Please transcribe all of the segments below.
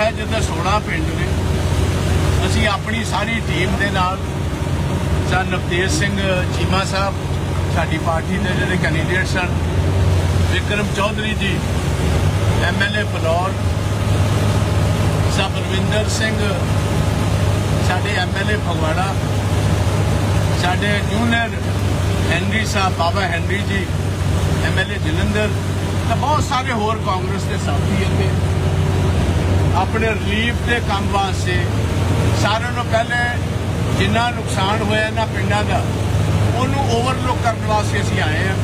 ਜਿੱਦਾਂ 16 ਪਿੰਡ ਨੇ। ਅਸੀਂ ਆਪਣੀ ਸਾਰੀ ਟੀਮ ਦੇ ਨਾਲ ਸਰ ਨਵਤੇਜ ਸਿੰਘ ਚੀਮਾ ਸਾਹਿਬ, ਸਾਡੀ ਪਾਰਟੀ ਦੇ ਜਿਹੜੇ ਕੈਂਡੀਡੇਟ ਸਨ ਵਿਕਰਮ ਚੌਧਰੀ ਜੀ ਐਮਐਲਏ ਬਲੌਰ ਸਾਹਿਬ ਰਵਿੰਦਰ ਸਿੰਘ, ਸਾਡੇ ਐਮਐਲਏ ਫਗਵਾੜਾ, ਸਾਡੇ union Henry Sahib Baba Henry ji MLA Jalandhar, ਤੇ ਬਹੁਤ ਸਾਰੇ ਹੋਰ ਕਾਂਗਰਸ ਦੇ ਸਾਥੀ ਇੱਥੇ। ਆਪਣੇ ਰਿਲੀਫ ਦੇ ਕੰਮ ਵਾਸਤੇ ਸਾਰਿਆਂ ਨੂੰ ਪਹਿਲੇ ਜਿੰਨਾ ਨੁਕਸਾਨ ਹੋਇਆ ਇਹਨਾਂ ਪਿੰਡਾਂ ਦਾ, ਉਹਨੂੰ ਓਵਰਲੁੱਕ ਕਰਨ ਵਾਸਤੇ ਅਸੀਂ ਆਏ ਹਾਂ।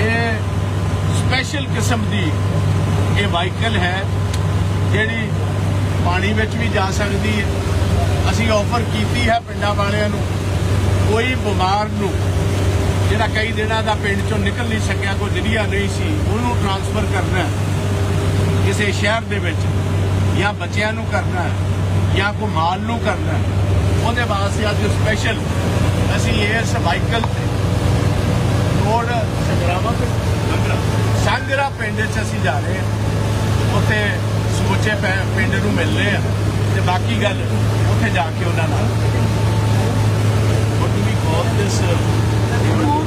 ਇਹ ਸਪੈਸ਼ਲ ਕਿਸਮ ਦੀ ਇਹ ਵਾਹੀਕਲ ਹੈ, ਜਿਹੜੀ ਪਾਣੀ ਵਿੱਚ ਵੀ ਜਾ ਸਕਦੀ ਹੈ। ਅਸੀਂ ਆਫਰ ਕੀਤੀ ਹੈ ਪਿੰਡਾਂ ਵਾਲਿਆਂ ਨੂੰ, ਕੋਈ ਬਿਮਾਰ ਨੂੰ, ਜਿਹੜਾ ਕਈ ਦਿਨਾਂ ਦਾ ਪਿੰਡ ਚੋਂ ਨਿਕਲ ਨਹੀਂ ਸਕਿਆ, ਕੋਈ ਜਰੀਆ ਨਹੀਂ ਸੀ, ਉਹਨੂੰ ਟ੍ਰਾਂਸਫਰ ਕਰਨਾ ਕਿਸੇ ਸ਼ਹਿਰ ਦੇ ਵਿੱਚ ਜਾਂ ਬੱਚਿਆਂ ਨੂੰ ਕਰਨਾ ਹੈ ਜਾਂ ਕੋਈ ਮਾਲ ਨੂੰ ਕਰਨਾ ਹੈ ਉਹਦੇ ਵਾਸਤੇ ਅੱਜ ਸਪੈਸ਼ਲ ਅਸੀਂ ਇਸ ਵਾਹੀਕਲ ਤੇ ਰੋਡ ਸੰਗਰਾਮਾ ਤੇ ਸੰਗਰਾ ਸੰਗਰਾ ਪਿੰਡ 'ਚ ਅਸੀਂ ਜਾ ਰਹੇ ਹਾਂ। ਉੱਥੇ ਸਮੁੱਚੇ ਪੈ- ਪਿੰਡ ਨੂੰ ਮਿਲਨੇ ਆ ਤੇ ਬਾਕੀ ਗੱਲ ਉੱਥੇ ਜਾ ਕੇ ਉਹਨਾਂ ਨਾਲ what do we call this uh,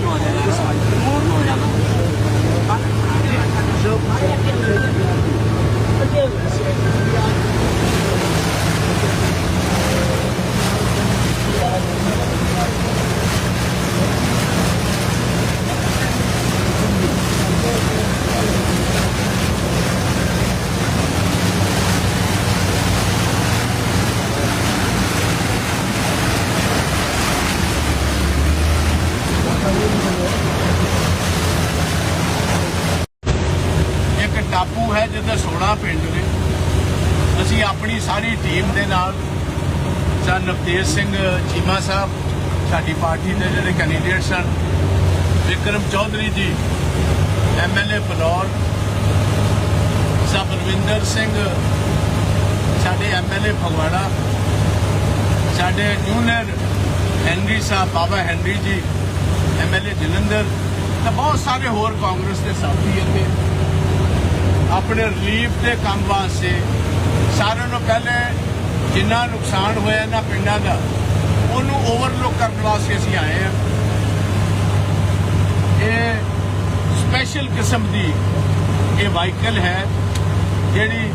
ਟਾਪੂ ਹੈ ਜਿਹਦੇ 16 ਪਿੰਡ ਨੇ ਅਸੀਂ ਆਪਣੀ ਸਾਰੀ ਟੀਮ ਦੇ ਨਾਲ, ਸਰ ਨਵਤੇਜ ਸਿੰਘ, ਚੀਮਾ ਸਾਹਿਬ, ਸਾਡੀ ਪਾਰਟੀ ਦੇ ਜਿਹੜੇ ਕੈਂਡੀਡੇਟ ਸਨ ਵਿਕਰਮ ਚੌਧਰੀ ਜੀ ਐਮਐਲਏ ਬਲੌਰ ਸਾਹਿਬ ਰਵਿੰਦਰ ਸਿੰਘ, ਸਾਡੇ ਐਮਐਲਏ ਫਗਵਾੜਾ, ਸਾਡੇ junior Henry Sahib, Baba Henry ji MLA Jalandhar, ਤੇ ਬਹੁਤ ਸਾਰੇ ਹੋਰ ਕਾਂਗਰਸ ਦੇ ਸਾਥੀ ਇੱਥੇ, ਆਪਣੇ ਰਿਲੀਫ ਦੇ ਕੰਮ ਵਾਸਤੇ ਸਾਰਿਆਂ ਨੂੰ ਪਹਿਲੇ ਜਿੰਨਾ ਨੁਕਸਾਨ ਹੋਇਆ ਇਹਨਾਂ ਪਿੰਡਾਂ ਦਾ, ਉਹਨੂੰ ਓਵਰਲੁੱਕ ਕਰਨ ਵਾਸਤੇ ਅਸੀਂ ਆਏ ਹਾਂ। ਇਹ ਸਪੈਸ਼ਲ ਕਿਸਮ ਦੀ ਇਹ ਵਾਹੀਕਲ ਹੈ, ਜਿਹੜੀ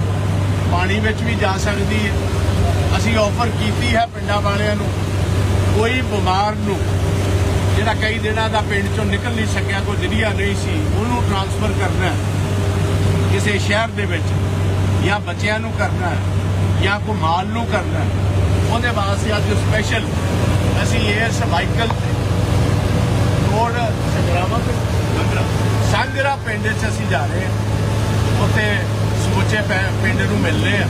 ਪਾਣੀ ਵਿੱਚ ਵੀ ਜਾ ਸਕਦੀ ਹੈ। ਅਸੀਂ ਆਫਰ ਕੀਤੀ ਹੈ ਪਿੰਡਾਂ ਵਾਲਿਆਂ ਨੂੰ, ਕੋਈ ਬਿਮਾਰ ਨੂੰ, ਜਿਹੜਾ ਕਈ ਦਿਨਾਂ ਦਾ ਪਿੰਡ ਚੋਂ ਨਿਕਲ ਨਹੀਂ ਸਕਿਆ, ਕੋਈ ਜਰੀਆ ਨਹੀਂ ਸੀ, ਉਹਨੂੰ ਟ੍ਰਾਂਸਫਰ ਕਰਨਾ ਕਿਸੇ ਸ਼ਹਿਰ ਦੇ ਵਿੱਚ। ਜਾਂ ਬੱਚਿਆਂ ਨੂੰ ਕਰਨਾ ਹੈ, ਜਾਂ ਕੋਈ ਮਾਲ ਨੂੰ ਕਰਨਾ ਹੈ, ਉਹਦੇ ਵਾਸਤੇ ਅੱਜ ਸਪੈਸ਼ਲ ਅਸੀਂ ਇਹ ਵਾਹੀਕਲ ਤੇ। ਰੋਡ ਸੰਗਰਾਮਾ ਸੰਗਰਾ ਪਿੰਡ 'ਚ ਅਸੀਂ ਜਾ ਰਹੇ ਹਾਂ। ਉੱਥੇ ਸਮੁੱਚੇ ਪੈ- ਪਿੰਡ ਨੂੰ ਮਿਲਨੇ ਆ।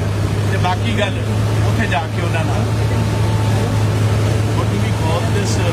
ਤੇ ਬਾਕੀ ਗੱਲ ਉੱਥੇ ਜਾ ਕੇ ਉਹਨਾਂ ਨਾਲ। what do we call this uh,